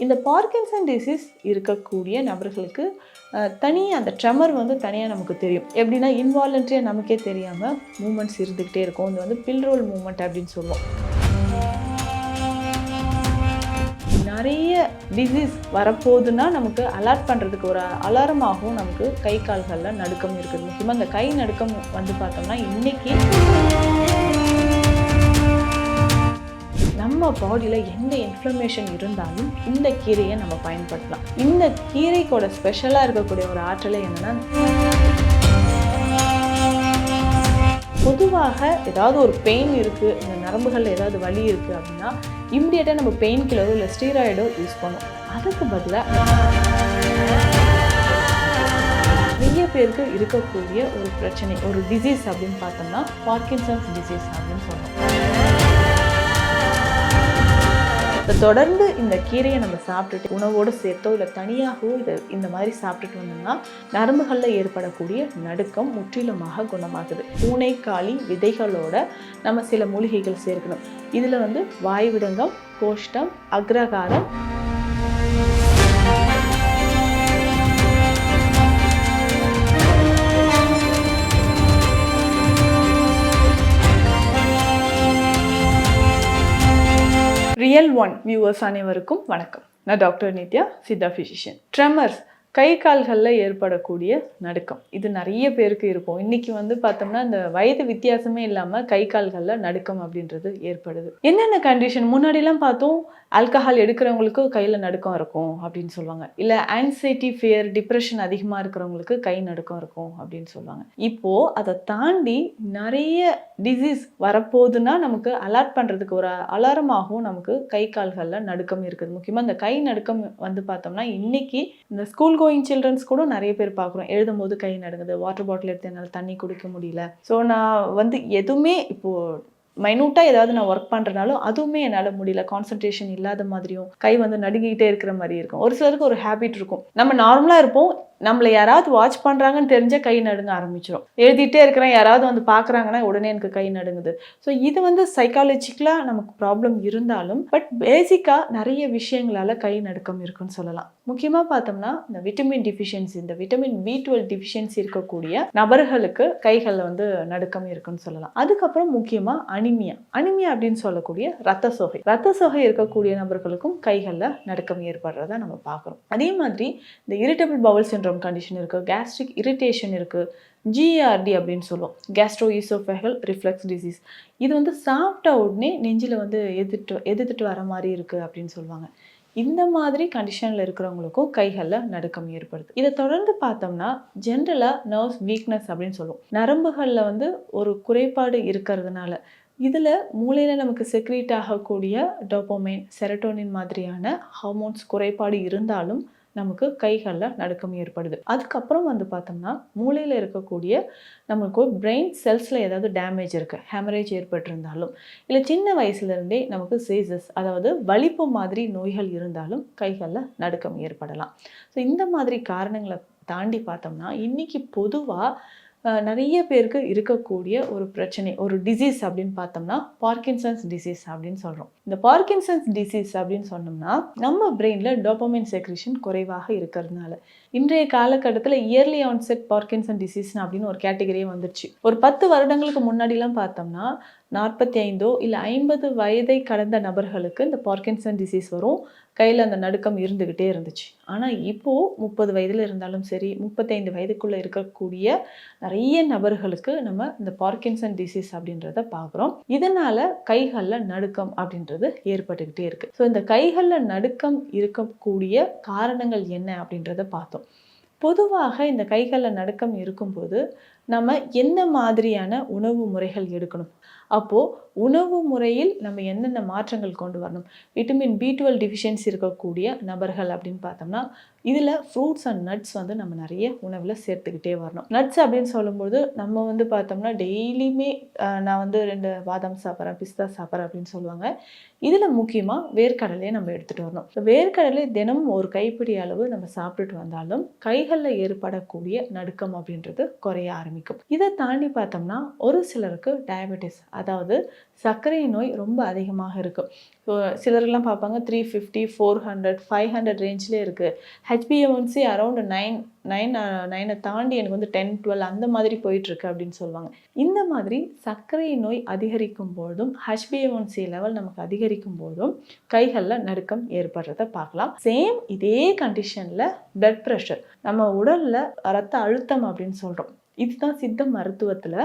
இந்த Parkinson disease இருக்கக்கூடிய நபர்களுக்கு தனியாக அந்த ட்ரெமர் வந்து தனியாக நமக்கு தெரியும். எப்படின்னா இன்வாலண்ட்ரியாக நமக்கே தெரியாமல் மூமெண்ட்ஸ் இருந்துக்கிட்டே இருக்கும். இது வந்து பில் ரோல் மூமெண்ட் அப்படின்னு சொல்லுவோம். நிறைய டிசீஸ் வரப்போகுதுன்னா நமக்கு அலர்ட் பண்ணுறதுக்கு ஒரு அலாரமாகவும் நமக்கு கை கால்களில் நடுக்கம் இருக்குது. முக்கியமாக இந்த கை நடுக்கம் வந்து பார்த்தோம்னா இன்னைக்கு நம்ம பாடியில் எந்த இன்ஃப்ளமேஷன் இருந்தாலும் இந்த கீரையை நம்ம பயன்படுத்தலாம். இந்த கீரைக்கோட ஸ்பெஷலாக இருக்கக்கூடிய ஒரு ஆற்றலை என்னென்னா பொதுவாக ஏதாவது ஒரு பெயின் இருக்குது இந்த நரம்புகளில் ஏதாவது வலி இருக்குது அப்படின்னா இம்மிடியேட்டாக நம்ம பெயின் கில்லரோ இல்லை ஸ்டீராய்டோ யூஸ் பண்ணோம் அதுக்கு பதிலாக நிறைய பேருக்கு இருக்கக்கூடிய ஒரு பிரச்சனை ஒரு டிசீஸ் அப்படின்னு பார்த்தோம்னா பார்க்கின்சன்ஸ் டிசீஸ் அப்படின்னு சொன்னோம் இதை தொடர்ந்து இந்த கீரையை நம்ம சாப்பிட்டுட்டு உணவோடு சேர்த்தோ இல்லை தனியாகவோ இதை இந்த மாதிரி சாப்பிட்டுட்டு வந்தோம்னா நரம்புகளில் ஏற்படக்கூடிய நடுக்கம் முற்றிலுமாக குணமாகுது. பூனைக்காளி விதைகளோட நம்ம சில மூலிகைகள் சேர்க்கணும். இதில் வந்து வாய்விடங்கம் கோஷ்டம் அக்ரகாரம் ஒன் வியூவர்ஸ் அனைவருக்கும் வணக்கம். நான் doctor Nithya Siddha physician tremors கை கால்களில் ஏற்படக்கூடிய நடுக்கம். இது நிறைய பேருக்கு இருக்கும். இன்னைக்கு வந்து பார்த்தோம்னா இந்த வயது வித்தியாசமே இல்லாமல் கை கால்களில் நடுக்கம் அப்படின்றது ஏற்படுது. என்னென்ன கண்டிஷன் முன்னாடிலாம் பார்த்தோம் ஆல்கஹால் எடுக்கிறவங்களுக்கு கையில் நடுக்கம் இருக்கும் அப்படின்னு சொல்லுவாங்க. இல்லை ஆன்சைட்டி ஃபியர் டிப்ரெஷன் அதிகமாக இருக்கிறவங்களுக்கு கை நடுக்கம் இருக்கும் அப்படின்னு சொல்லுவாங்க. இப்போது அதை தாண்டி நிறைய டிசீஸ் வரப்போகுதுன்னா நமக்கு அலர்ட் பண்ணுறதுக்கு ஒரு அலாரமாகவும் நமக்கு கை கால்களில் நடுக்கம் இருக்குது. முக்கியமாக இந்த கை நடுக்கம் வந்து பார்த்தோம்னா இன்னைக்கு இந்த ஸ்கூலுக்கு கோயிங் சில்ட்ரன்ஸ் கூட நிறைய பேர் பார்க்குறோம். எழுதும் போது கை நடுங்குது வாட்டர் பாட்டில் எடுத்து என்னால் தண்ணி குடிக்க முடியல. ஸோ நான் வந்து எதுவுமே இப்போது மைனூட்டாக ஏதாவது நான் ஒர்க் பண்ணுறனாலும் அதுவுமே என்னால் முடியல. கான்சன்ட்ரேஷன் இல்லாத மாதிரியும் கை வந்து நடுங்கிக்கிட்டே இருக்கிற மாதிரி இருக்கும். ஒரு சிலருக்கு ஒரு ஹேபிட் இருக்கும். நம்ம நார்மலாக இருப்போம். நம்மளை யாராவது வாட்ச் பண்ணுறாங்கன்னு தெரிஞ்ச கை நடுங்க ஆரம்பிச்சிடும் எழுதிட்டே இருக்கிறேன் யாராவது வந்து பார்க்குறாங்கன்னா உடனே எனக்கு கை நடுங்குது. ஸோ இது வந்து சைக்காலஜிக்கலாக நமக்கு ப்ராப்ளம் இருந்தாலும் பட் பேசிக்காக நிறைய விஷயங்களால் கை நடுக்கம் இருக்குன்னு சொல்லலாம். முக்கியமாக பார்த்தோம்னா இந்த விட்டமின் டிஃபிஷியன்சி இந்த விட்டமின் பி டுவெல் டிஃபிஷியன்சி இருக்கக்கூடிய நபர்களுக்கு கைகளில் வந்து நடுக்கம் இருக்குன்னு சொல்லலாம். அதுக்கப்புறம் முக்கியமாக அனிமியா. அனிமியா அப்படின்னு சொல்லக்கூடிய ரத்த சோகை. ரத்த சோகை இருக்கக்கூடிய நபர்களுக்கும் கைகளில் நடுக்கம் ஏற்படுறத நம்ம பார்க்குறோம். அதே மாதிரி இந்த இரிட்டபிள் பவுல் சின்ட்ரோம் கண்டிஷன் இருக்குது கேஸ்ட்ரிக் இரிட்டேஷன் இருக்குது ஜிஆர்டி அப்படின்னு சொல்லுவோம். கேஸ்ட்ரோ ஈசோஃபெகல் ரிஃப்ளெக்ஸ் டிசீஸ் இது வந்து சாப்பிட்ட உடனே நெஞ்சில் வந்து எதிர்த்து எதிர்த்துட்டு வர மாதிரி இருக்குது அப்படின்னு சொல்லுவாங்க. இந்த மாதிரி கண்டிஷனில் இருக்கிறவங்களுக்கும் கைகளில் நடுக்கம் ஏற்படுது. இதை தொடர்ந்து பார்த்தோம்னா ஜென்ரலாக நர்வ்ஸ் வீக்னஸ் அப்படின்னு சொல்லுவோம். நரம்புகளில் வந்து ஒரு குறைபாடு இருக்கிறதுனால இதில் மூளையில் நமக்கு செக்ரீட் ஆகக்கூடிய டோப்போமைன் செரட்டோனின் மாதிரியான ஹார்மோன்ஸ் குறைபாடு இருந்தாலும் நமக்கு கைகளில் நடுக்கம் ஏற்படுது. அதுக்கப்புறம் வந்து பார்த்தோம்னா மூளையில் இருக்கக்கூடிய நமக்கு பிரெயின் செல்ஸில் ஏதாவது டேமேஜ் இருக்குது ஹேமரேஜ் ஏற்பட்டிருந்தாலும் இல்லை சின்ன வயசுலேருந்தே நமக்கு சீசஸ் அதாவது வலிப்பு மாதிரி நோய்கள் இருந்தாலும் கைகளில் நடுக்கம் ஏற்படலாம். ஸோ இந்த மாதிரி காரணங்களை தாண்டி பார்த்தோம்னா இன்றைக்கி பொதுவாக நிறைய பேருக்கு இருக்கக்கூடிய ஒரு பிரச்சனை ஒரு டிசீஸ் அப்படின்னு பார்த்தோம்னா பார்க்கின்சன்ஸ் டிசீஸ் அப்படின்னு சொல்கிறோம் இந்த பார்க்கின்சன்ஸ் டிசீஸ் அப்படின்னு சொன்னோம்னா நம்ம பிரெயினில் டோபமைன் செக்ரிஷன் குறைவாக இருக்கிறதுனால. இன்றைய காலகட்டத்தில் இயர்லி ஆன்செட் பார்க்கின்சன் டிசீஸ்னு அப்படின்னு ஒரு கேட்டகரியே வந்துருச்சு. ஒரு பத்து வருடங்களுக்கு முன்னாடிலாம் பார்த்தோம்னா நாற்பத்தி ஐந்தோ இல்லை ஐம்பது வயதை கடந்த நபர்களுக்கு இந்த பார்க்கின்சன் டிசீஸ் வரும். கையில் அந்த நடுக்கம் இருந்துக்கிட்டே இருந்துச்சு. ஆனால் இப்போது முப்பது வயதில் இருந்தாலும் சரி முப்பத்தைந்து வயதுக்குள்ளே இருக்கக்கூடிய நிறைய நபர்களுக்கு நம்ம இந்த பார்க்கின்சன் டிசீஸ் அப்படின்றத பார்க்குறோம். இதனால் கைகளில் நடுக்கம் அப்படின்றது ஏற்பட்டுக்கிட்டே இருக்குது ஸோ இந்த கைகளில் நடுக்கம் இருக்கக்கூடிய காரணங்கள் என்ன அப்படின்றத பார்த்தோம். பொதுவாக இந்த கைகளில் நடுக்கம் இருக்கும்போது நம்ம என்ன மாதிரியான உணவு முறைகள் எடுக்கணும்? அப்போது உணவு முறையில் நம்ம என்னென்ன மாற்றங்கள் கொண்டு வரணும்? விட்டமின் பி டுவெல் டிஃபிஷியன்சி இருக்கக்கூடிய நபர்கள் அப்படின்னு பார்த்தோம்னா இதில் ஃப்ரூட்ஸ் அண்ட் நட்ஸ் வந்து நம்ம நிறைய உணவில் சேர்த்துக்கிட்டே வரணும். நட்ஸ் அப்படின்னு சொல்லும்போது நம்ம வந்து பார்த்தோம்னா டெய்லியுமே நான் வந்து ரெண்டு பாதாம் சாப்பிட்றேன் பிஸ்தா சாப்பிட்றேன் அப்படின்னு சொல்லுவாங்க. இதில் முக்கியமாக வேர்க்கடலையை நம்ம எடுத்துகிட்டு வரணும். வேர்க்கடலை தினமும் ஒரு கைப்பிடி அளவு நம்ம சாப்பிட்டுட்டு வந்தாலும் கைகளில் ஏற்படக்கூடிய நடுக்கம் அப்படின்றது குறைய ஆரம்பிக்கும். ஆரம்பிக்கும். இதை தாண்டி பார்த்தோம்னா ஒரு சிலருக்கு டயபெட்டிஸ் அதாவது சர்க்கரை நோய் ரொம்ப அதிகமாக இருக்கும். ஸோ சிலர்லாம் பார்ப்பாங்க three fifty four hundred five hundred ரேஞ்ச்லேயே இருக்குது ஹெச்பிஎம்சி அரௌண்ட் நைன் நைன் நைனை தாண்டி எனக்கு வந்து டென் டுவெல் அந்த மாதிரி போயிட்டுருக்கு அப்படின்னு சொல்லுவாங்க. இந்த மாதிரி சர்க்கரை நோய் அதிகரிக்கும் போதும் ஹெச்பிஎம்சி லெவல் நமக்கு அதிகரிக்கும் போதும் கைகளில் நடுக்கம் ஏற்படுறத பார்க்கலாம். சேம் இதே கண்டிஷனில் பிளட் ப்ரெஷர் நம்ம உடலில் ரத்த அழுத்தம் அப்படின்னு சொல்கிறோம் இதுதான் சித்த மருத்துவத்தில்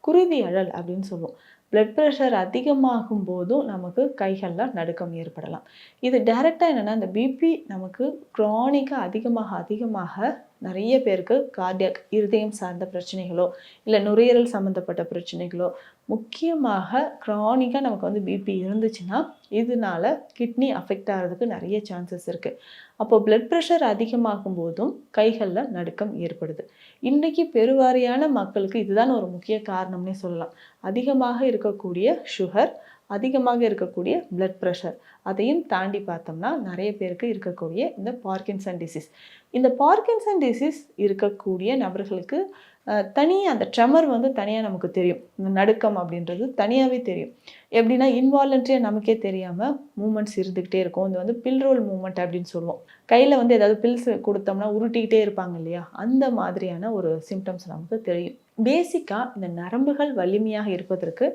குருதி அழல் அப்படின்னு சொல்லுவோம். பிளட் ப்ரெஷர் அதிகமாகும் போதும் நமக்கு கைகளில் நடுக்கம் ஏற்படலாம். இது டைரெக்டாக என்னென்னா இந்த பிபி நமக்கு க்ரானிக்காக அதிகமாக அதிகமாக நிறைய பேருக்கு கார்டியக் இருதயம் சார்ந்த பிரச்சனைகளோ இல்லை நுரையீரல் சம்மந்தப்பட்ட பிரச்சனைகளோ முக்கியமாக க்ரானிக்காக நமக்கு வந்து பிபி இருந்துச்சுன்னா இதனால கிட்னி அஃபெக்ட் ஆகிறதுக்கு நிறைய சான்சஸ் இருக்குது அப்போ பிளட் ப்ரெஷர் அதிகமாகும் போதும் கைகளில் நடுக்கம் ஏற்படுது. இன்றைக்கி பெருவாரியான மக்களுக்கு இதுதான் ஒரு முக்கிய காரணம்னே சொல்லலாம். அதிகமாக இருக்கக்கூடிய சுகர் அதிகமாக இருக்கக்கூடிய பிளட் ப்ரெஷர் அதையும் தாண்டி பார்த்தோம்னா நிறைய பேருக்கு இருக்கக்கூடிய இந்த பார்க்கின்சன் டிசீஸ் இந்த பார்க்கின்சன் டிசீஸ் இருக்கக்கூடிய நபர்களுக்கு தனியாக அந்த ட்ரெமர் வந்து தனியாக நமக்கு தெரியும். இந்த நடுக்கம் அப்படின்றது தனியாகவே தெரியும். எப்படின்னா இன்வாலண்ட்ரியாக நமக்கே தெரியாமல் மூமெண்ட்ஸ் இருந்துக்கிட்டே இருக்கும். இது வந்து பில் ரோல் மூமெண்ட் அப்படின்னு சொல்லுவோம். கையில் வந்து ஏதாவது பில்ஸ் கொடுத்தோம்னா உருட்டிக்கிட்டே இருப்பாங்க இல்லையா? அந்த மாதிரியான ஒரு சிம்டம்ஸ் நமக்கு தெரியும். பேசிக்காக இந்த நரம்புகள் வலிமையாக இருப்பதற்கு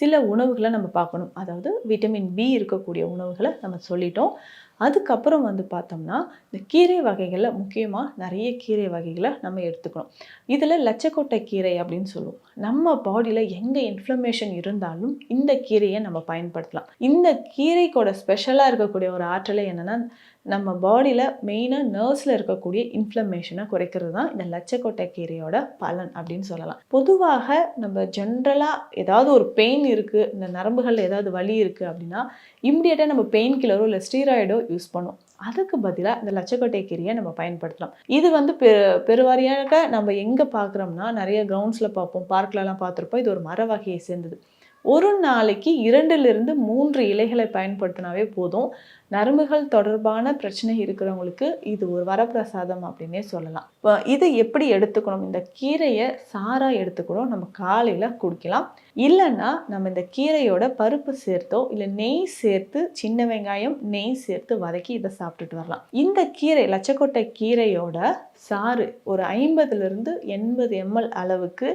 சில உணவுகளை நம்ம பார்க்கணும். அதாவது விட்டமின் பி இருக்கக்கூடிய உணவுகளை நம்ம சொல்லிட்டோம். அதுக்கப்புறம் வந்து பார்த்தோம்னா இந்த கீரை வகைகளில் முக்கியமாக நிறைய கீரை வகைகளை நம்ம எடுத்துக்கணும். இதில் லட்சக்கொட்டை கீரை அப்படின்னு சொல்லுவோம். நம்ம பாடியில் எங்கே இன்ஃப்ளமேஷன் இருந்தாலும் இந்த கீரையை நம்ம பயன்படுத்தலாம். இந்த கீரைக்கோட ஸ்பெஷலாக இருக்கக்கூடிய ஒரு ஆற்றலை என்னென்னா நம்ம பாடியில் மெயினாக நர்வ்ஸில் இருக்கக்கூடிய இன்ஃப்ளமேஷனை குறைக்கிறது தான் இந்த லட்சக்கோட்டை கீரையோட பலன் அப்படின்னு சொல்லலாம். பொதுவாக நம்ம ஜென்ரலாக ஏதாவது ஒரு பெயின் இருக்குது இந்த நரம்புகளில் ஏதாவது வலி இருக்குது அப்படின்னா இம்மிடியேட்டாக நம்ம பெயின் கில்லரோ இல்லை ஸ்டீராய்டோ யூஸ் பண்ணுவோம் அதுக்கு பதிலாக இந்த லட்சக்கோட்டை கீரையை நம்ம பயன்படுத்தலாம். இது வந்து பெ பெருவாரியாக நம்ம எங்கே பார்க்குறோம்னா நிறைய கிரவுண்ட்ஸில் பார்ப்போம் பார்க்லலாம் பார்த்துருப்போம். இது ஒரு மர வகையை சேர்ந்தது. ஒரு நாளைக்கு இரண்டிலிருந்து மூன்று இலைகளை பயன்படுத்தினாவே போதும். நரம்புகள் தொடர்பான பிரச்சனை இருக்கிறவங்களுக்கு இது ஒரு வரப்பிரசாதம் அப்படின்னே சொல்லலாம். இப்போ இதை எப்படி எடுத்துக்கணும்? இந்த கீரையை சாராக எடுத்துக்கணும் நம்ம காலையில் குடிக்கலாம். இல்லைன்னா நம்ம இந்த கீரையோட பருப்பு சேர்த்தோ இல்லை நெய் சேர்த்து சின்ன வெங்காயம் நெய் சேர்த்து வதக்கி இதை சாப்பிட்டுட்டு வரலாம். இந்த கீரை லட்சக்கொட்டை கீரையோட சாறு ஒரு ஐம்பதுலேருந்து எண்பது எம்எல் அளவுக்கு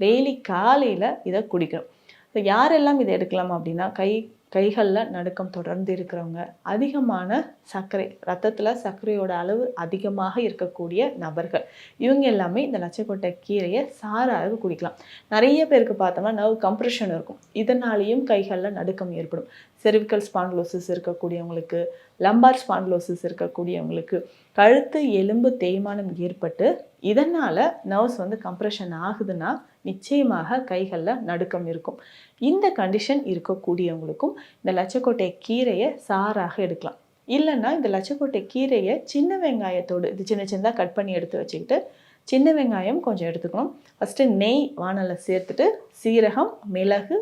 டெய்லி காலையில் இதை குடிக்கணும். ஸோ யாரெல்லாம் இதை எடுக்கலாம் அப்படின்னா கை கைகளில் நடுக்கம் தொடர்ந்து இருக்கிறவங்க. அதிகமான சர்க்கரை ரத்தத்தில் சர்க்கரையோட அளவு அதிகமாக இருக்கக்கூடிய நபர்கள். இவங்க எல்லாமே இந்த நச்சக்கொட்டை கீரையை சாராக குடிக்கலாம். நிறைய பேருக்கு பார்த்தோம்னா நர்வ் கம்ப்ரெஷன் இருக்கும். இதனாலேயும் கைகளில் நடுக்கம் ஏற்படும். செர்விக்கல் ஸ்பான்லோசிஸ் இருக்கக்கூடியவங்களுக்கு லம்பார் ஸ்பான்லோசிஸ் இருக்கக்கூடியவங்களுக்கு கழுத்து எலும்பு தேய்மானம் ஏற்பட்டு இதனால் நர்வ்ஸ் வந்து கம்ப்ரெஷன் ஆகுதுன்னா நிச்சயமாக கைகளில் நடுக்கம் இருக்கும். இந்த கண்டிஷன் இருக்கக்கூடியவங்களுக்கும் இந்த லட்சக்கோட்டை கீரையை சாராக எடுக்கலாம். இல்லைன்னா இந்த லட்சக்கோட்டை கீரையை சின்ன வெங்காயத்தோடு இது சின்ன சின்னதாக கட் பண்ணி எடுத்து வச்சுக்கிட்டு சின்ன வெங்காயம் கொஞ்சம் எடுத்துக்கணும். ஃபஸ்ட்டு நெய் வானலில் சேர்த்துட்டு சீரகம் மிளகு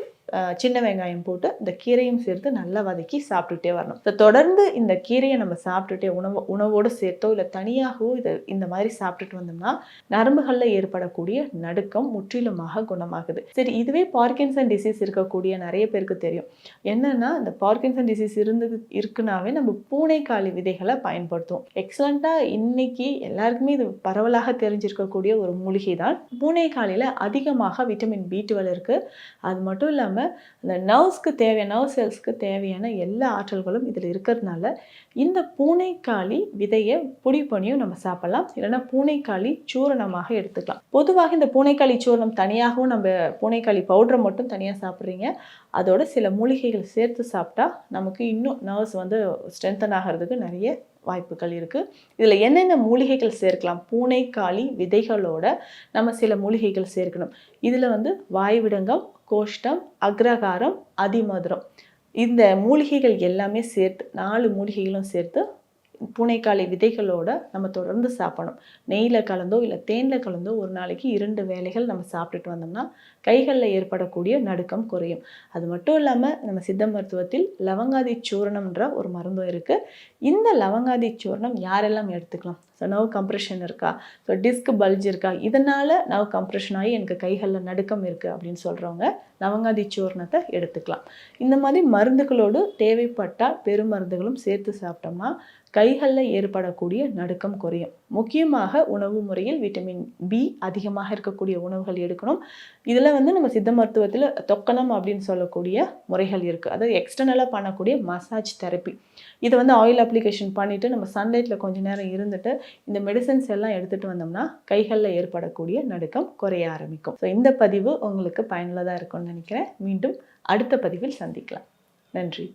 சின்ன வெங்காயம் போட்டு இந்த கீரையும் சேர்த்து நல்லா வதக்கி சாப்பிட்டுட்டே வரணும். ஸோ தொடர்ந்து இந்த கீரையை நம்ம சாப்பிட்டுட்டே உணவு உணவோடு சேர்த்தோ இல்லை தனியாகவோ இதை இந்த மாதிரி சாப்பிட்டுட்டு வந்தோம்னா நரம்புகளில் ஏற்படக்கூடிய நடுக்கம் முற்றிலுமாக குணமாகுது. சரி இதுவே பார்க்கின்சன் டிசீஸ் இருக்கக்கூடிய நிறைய பேருக்கு தெரியும். என்னன்னா இந்த பார்க்கின்சன் டிசீஸ் இருந்து இருக்குனாவே நம்ம பூனைக்காளி விதைகளை பயன்படுத்துவோம். எக்ஸலண்ட்டாக இன்னைக்கு எல்லாருக்குமே இது பரவலாக தெரிஞ்சிருக்கக்கூடிய ஒரு மூலிகை தான் பூனைக்காளியில் அதிகமாக விட்டமின் பி டுவெல் இருக்குது அது மட்டும் இல்லாமல் இல்லாமல் அந்த நர்வ்ஸ்க்கு தேவையான நர்வ் செல்ஸ்க்கு தேவையான எல்லா ஆற்றல்களும் இதில் இருக்கிறதுனால இந்த பூனைக்காளி விதையை பொடி பண்ணியும் நம்ம சாப்பிடலாம். இல்லைன்னா பூனைக்காளி சூரணமாக எடுத்துக்கலாம். பொதுவாக இந்த பூனைக்காளி சூரணம் தனியாகவும் நம்ம பூனைக்காளி பவுடரை மட்டும் தனியாக சாப்பிட்றீங்க. அதோட சில மூலிகைகள் சேர்த்து சாப்பிட்டா நமக்கு இன்னும் நர்வ்ஸ் வந்து ஸ்ட்ரென்தன் ஆகிறதுக்கு நிறைய வாய்ப்புகள் இருக்குது இதில் என்னென்ன மூலிகைகள் சேர்க்கலாம்? பூனைக்காளி விதைகளோட நம்ம சில மூலிகைகள் சேர்க்கணும். இதில் வந்து வாய்விடங்கம் கோஷ்டம் அக்ரகாரம் அதிமதுரம். இந்த மூலிகைகள் எல்லாமே சேர்த்து நாலு மூலிகைகளும் சேர்த்து பூனைக்காளி விதைகளோட நம்ம தொடர்ந்து சாப்பிடணும். நெய்யில் கலந்தோ இல்லை தேனில் கலந்தோ ஒரு நாளைக்கு இரண்டு வேலைகள் நம்ம சாப்பிட்டுட்டு வந்தோம்னா கைகளில் ஏற்படக்கூடிய நடுக்கம் குறையும். அது மட்டும் இல்லாமல் நம்ம சித்த மருத்துவத்தில் லவங்காதி சூரணம்ன்ற ஒரு மருந்தும் இருக்குது இந்த லவங்காதி சூரணம் யாரெல்லாம் எடுத்துக்கலாம்? ஸோ நர்வ் கம்ப்ரெஷன் இருக்கா? ஸோ டிஸ்க் பல்ஜ் இருக்கா? இதனால் நர்வ் கம்ப்ரெஷன் ஆகி எனக்கு கைகளில் நடுக்கம் இருக்குது அப்படின்னு சொல்கிறவங்க லவங்காதி சூர்ணத்தை எடுத்துக்கலாம். இந்த மாதிரி மருந்துகளோடு தேவைப்பட்டால் பெருமருந்துகளும் சேர்த்து சாப்பிட்டோம்னா கைகளில் ஏற்படக்கூடிய நடுக்கம் குறையும். முக்கியமாக உணவு முறையில் விட்டமின் பி அதிகமாக இருக்கக்கூடிய உணவுகள் எடுக்கணும். இதில் வந்து நம்ம சித்த மருத்துவத்தில் தொக்கணம் அப்படின்னு சொல்லக்கூடிய முறைகள் இருக்குது. அதாவது எக்ஸ்டர்னலாக பண்ணக்கூடிய மசாஜ் தெரப்பி இதை வந்து ஆயில் அப்ளிகேஷன் பண்ணிவிட்டு நம்ம சன்லைட்டில் கொஞ்ச நேரம் இருந்துட்டு இந்த மெடிசன்ஸ் எல்லாம் எடுத்துகிட்டு வந்தோம்னா கைகளில் ஏற்படக்கூடிய நடுக்கம் குறைய ஆரம்பிக்கும். ஸோ இந்த பதிவு உங்களுக்கு பயனுள்ளதாக இருக்கும்னு நினைக்கிறேன். மீண்டும் அடுத்த பதிவில் சந்திக்கலாம். நன்றி.